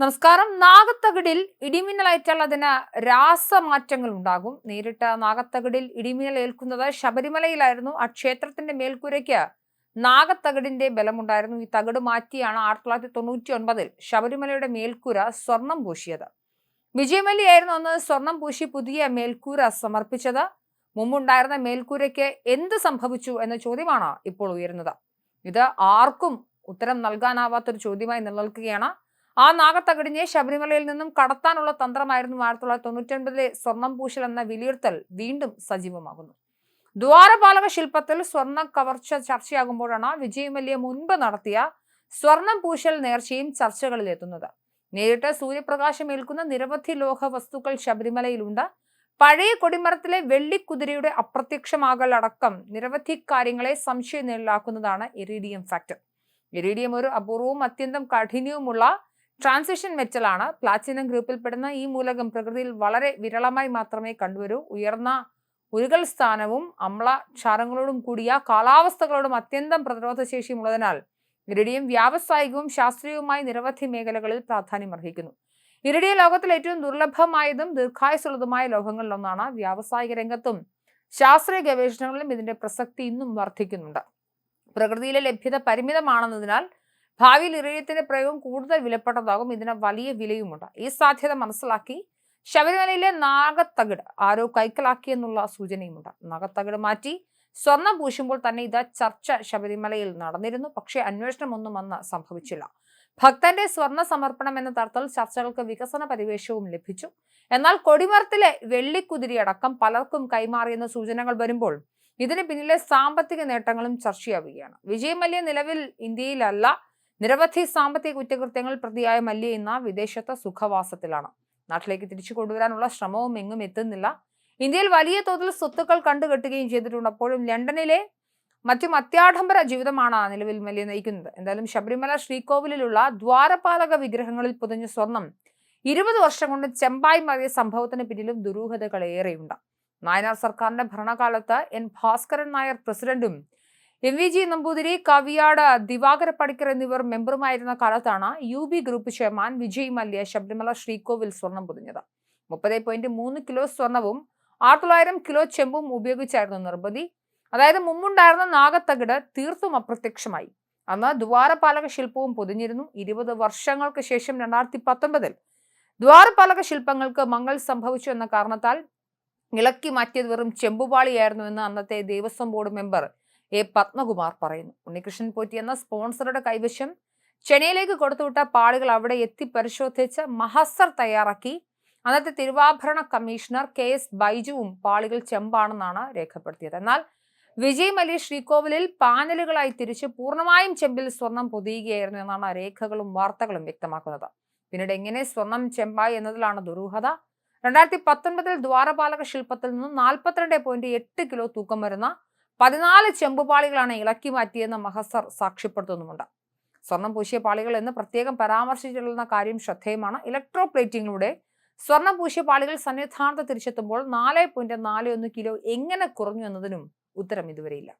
നമസ്കാരം. നാഗത്തകിടിൽ ഇടിമിന്നലേറ്റാൽ അതിന് രാസമാറ്റങ്ങൾ ഉണ്ടാകും. നേരിട്ട് നാഗത്തകിടിൽ ഇടിമിന്നൽ ഏൽക്കുന്നത് ശബരിമലയിലായിരുന്നു. ആ ക്ഷേത്രത്തിന്റെ മേൽക്കൂരയ്ക്ക് നാഗത്തകിടിന്റെ ബലമുണ്ടായിരുന്നു. ഈ തകിട് മാറ്റിയാണ് ആയിരത്തി തൊള്ളായിരത്തി തൊണ്ണൂറ്റി ഒൻപതിൽ ശബരിമലയുടെ മേൽക്കൂര സ്വർണം പൂശിയത്. വിജയമല്ലിയായിരുന്നു അന്ന് സ്വർണം പൂശി പുതിയ മേൽക്കൂര സമർപ്പിച്ചത്. മുമ്പുണ്ടായിരുന്ന മേൽക്കൂരയ്ക്ക് എന്ത് സംഭവിച്ചു എന്ന ചോദ്യമാണ് ഇപ്പോൾ ഉയരുന്നത്. ഇത് ആർക്കും ഉത്തരം നൽകാനാവാത്തൊരു ചോദ്യമായി നിലനിൽക്കുകയാണ്. ആ നാഗത്തകിടിഞ്ഞെ ശബരിമലയിൽ നിന്നും കടത്താനുള്ള തന്ത്രമായിരുന്നു ആയിരത്തി തൊള്ളായിരത്തി തൊണ്ണൂറ്റി ഒൻപതിലെ സ്വർണം പൂശൽ എന്ന വിലയിരുത്തൽ വീണ്ടും സജീവമാകുന്നു. ദ്വാരപാലക ശില്പത്തിൽ സ്വർണ കവർച്ച ചർച്ചയാകുമ്പോഴാണ് വിജയ് മല്യ മുൻപ് നടത്തിയ സ്വർണം പൂശൽ നേർച്ചയും ചർച്ചകളിൽ എത്തുന്നത് നേരിട്ട് സൂര്യപ്രകാശം ഏൽക്കുന്ന നിരവധി ലോഹ വസ്തുക്കൾ ശബരിമലയിലുണ്ട്. പഴയ കൊടിമരത്തിലെ വെള്ളിക്കുതിരയുടെ അപ്രത്യക്ഷമാകൽ അടക്കം നിരവധി കാര്യങ്ങളെ സംശയനിലാക്കുന്നതാണ് ഇറീഡിയം ഫാക്ടർ ഇറീഡിയം ഒരു അപൂർവവും അത്യന്തം കഠിനവുമുള്ള ട്രാൻസിഷൻ മെറ്റലാണ് പ്ലാറ്റിനം ഗ്രൂപ്പിൽപ്പെടുന്ന ഈ മൂലകം പ്രകൃതിയിൽ വളരെ വിരളമായി മാത്രമേ കണ്ടുവരൂ. ഉയർന്ന ഉരുകൽ സ്ഥാനവും അമ്ല ക്ഷാരങ്ങളോടും കൂടിയ കാലാവസ്ഥകളോടും അത്യന്തം പ്രതിരോധശേഷിയുമുള്ളതിനാൽ ഇരിഡിയം വ്യാവസായികവും ശാസ്ത്രീയവുമായ നിരവധി മേഖലകളിൽ പ്രാധാന്യം അർഹിക്കുന്നു. ഇറിഡിയ ലോകത്തിൽ ഏറ്റവും ദുർലഭമായതും ദീർഘായുസുള്ളതുമായ ലോഹങ്ങളിലൊന്നാണ് വ്യാവസായിക രംഗത്തും ശാസ്ത്രീയ ഗവേഷണങ്ങളിലും ഇതിന്റെ പ്രസക്തി ഇന്നും വർദ്ധിക്കുന്നുണ്ട്. പ്രകൃതിയിലെ ലഭ്യത പരിമിതമാണെന്നതിനാൽ ഭാവിയിൽ ഇറിയത്തിന്റെ പ്രയോഗം കൂടുതൽ വിലപ്പെട്ടതാകും. ഇതിന് വലിയ വിലയുമുണ്ട്. ഈ സാധ്യത മനസ്സിലാക്കി ശബരിമലയിലെ നാഗത്തകിട് ആരോ കൈക്കലാക്കിയെന്നുള്ള സൂചനയുമുണ്ട്. നാഗത്തകിട് മാറ്റി സ്വർണം പൂശുമ്പോൾ തന്നെ ഇത് ചർച്ച ശബരിമലയിൽ നടന്നിരുന്നു. പക്ഷേ അന്വേഷണമൊന്നും അന്ന് സംഭവിച്ചില്ല. ഭക്തന്റെ സ്വർണ സമർപ്പണം എന്ന തരത്തിൽ ചർച്ചകൾക്ക് വികസന പരിവേഷവും ലഭിച്ചു. എന്നാൽ കൊടിമരത്തിലെ വെള്ളിക്കുതിരിയടക്കം പലർക്കും കൈമാറിയെന്ന സൂചനകൾ വരുമ്പോൾ ഇതിന് പിന്നിലെ സാമ്പത്തിക നേട്ടങ്ങളും ചർച്ചയാവുകയാണ്. വിജയമല്യ നിലവിൽ ഇന്ത്യയിലല്ല നിരവധി സാമ്പത്തിക കുറ്റകൃത്യങ്ങൾ പ്രതിയായ മല്യ ഇന്ന് വിദേശത്ത് സുഖവാസത്തിലാണ്. നാട്ടിലേക്ക് തിരിച്ചു കൊണ്ടുവരാനുള്ള ശ്രമവും എങ്ങും എത്തുന്നില്ല. ഇന്ത്യയിൽ വലിയ തോതിൽ സ്വത്തുക്കൾ കണ്ടുകെട്ടുകയും ചെയ്തിട്ടുണ്ട്. അപ്പോഴും ലണ്ടനിലെ മറ്റും അത്യാഡംബര ജീവിതമാണ് നിലവിൽ മല്യ നയിക്കുന്നത്. എന്തായാലും ശബരിമല ശ്രീകോവിലുള്ള ദ്വാരപാലക വിഗ്രഹങ്ങളിൽ പൊതിഞ്ഞ സ്വർണം ഇരുപത് വർഷം കൊണ്ട് ചെമ്പായി മാറിയ സംഭവത്തിന് പിന്നിലും ദുരൂഹതകൾ ഏറെയുണ്ട്. നായനാർ സർക്കാരിന്റെ ഭരണകാലത്ത് എൻ ഭാസ്കരൻ നായർ പ്രസിഡന്റും M V G Namboothiri Kaviyad Divakara Padikkar എന്നിവർ മെമ്പറുമായിരുന്ന കാലത്താണ് U B group chairman Vijay Mallya Sabarimala ശ്രീകോവിൽ സ്വർണം പൊതിഞ്ഞത്. മുപ്പത് പോയിന്റ് മൂന്ന് കിലോ സ്വർണവും ആറ് തൊള്ളായിരം കിലോ ചെമ്പും ഉപയോഗിച്ചായിരുന്നു നിർബന്ധി. അതായത് മുമ്പുണ്ടായിരുന്ന നാഗത്തകിട് തീർത്തും അപ്രത്യക്ഷമായി. അന്ന് ദ്വാരപാലക ശില്പവും പൊതിഞ്ഞിരുന്നു. ഇരുപത് വർഷങ്ങൾക്ക് ശേഷം രണ്ടായിരത്തി പത്തൊമ്പതിൽ ദ്വാരപാലക ശില്പങ്ങൾക്ക് മങ്ങൾ സംഭവിച്ചു എന്ന കാരണത്താൽ ഇളക്കി മാറ്റിയത് വെറും ചെമ്പുപാളിയായിരുന്നു എന്ന് അന്നത്തെ Devaswom board member A Padmakumar പറയുന്നു. ഉണ്ണികൃഷ്ണൻ പോറ്റി എന്ന സ്പോൺസറുടെ കൈവശം ചെന്നൈയിലേക്ക് കൊടുത്തുവിട്ട പാളികൾ അവിടെ എത്തി പരിശോധിച്ച് മഹസർ തയ്യാറാക്കി. അന്നത്തെ തിരുവാഭരണ കമ്മീഷണർ കെ എസ് ബൈജുവും പാളികൾ ചെമ്പാണെന്നാണ് രേഖപ്പെടുത്തിയത്. എന്നാൽ വിജയ് മലി ശ്രീകോവിലിൽ പാനലുകളായി തിരിച്ച് പൂർണമായും ചെമ്പിൽ സ്വർണം പൊതിയുകയായിരുന്നു എന്നാണ് രേഖകളും വാർത്തകളും വ്യക്തമാക്കുന്നത്. പിന്നീട് എങ്ങനെ സ്വർണം ചെമ്പായി എന്നതിലാണ് ദുരൂഹത. രണ്ടായിരത്തി പത്തൊൻപതിൽ ദ്വാരപാലക ശില്പത്തിൽ നിന്നും നാൽപ്പത്തിരണ്ട് പോയിന്റ് എട്ട് കിലോ തൂക്കം വരുന്ന പതിനാല് ചെമ്പുപാളികളാണ് ഇളക്കി മാറ്റിയെന്ന് മഹസർ സാക്ഷ്യപ്പെടുത്തുന്നുമുണ്ട്. സ്വർണം പൂശിയ പാളികൾ എന്ന് പ്രത്യേകം പരാമർശിച്ചിട്ടുള്ള കാര്യം ശ്രദ്ധേയമാണ്. ഇലക്ട്രോ പ്ലേറ്റിംഗിലൂടെ സ്വർണം പൂശിയ പാളികൾ സന്നിധാനത്ത് തിരിച്ചെത്തുമ്പോൾ നാല് പോയിന്റ് നാല് ഒന്ന് കിലോ എങ്ങനെ കുറഞ്ഞു എന്നതിനും ഉത്തരം ഇതുവരെയില്ല.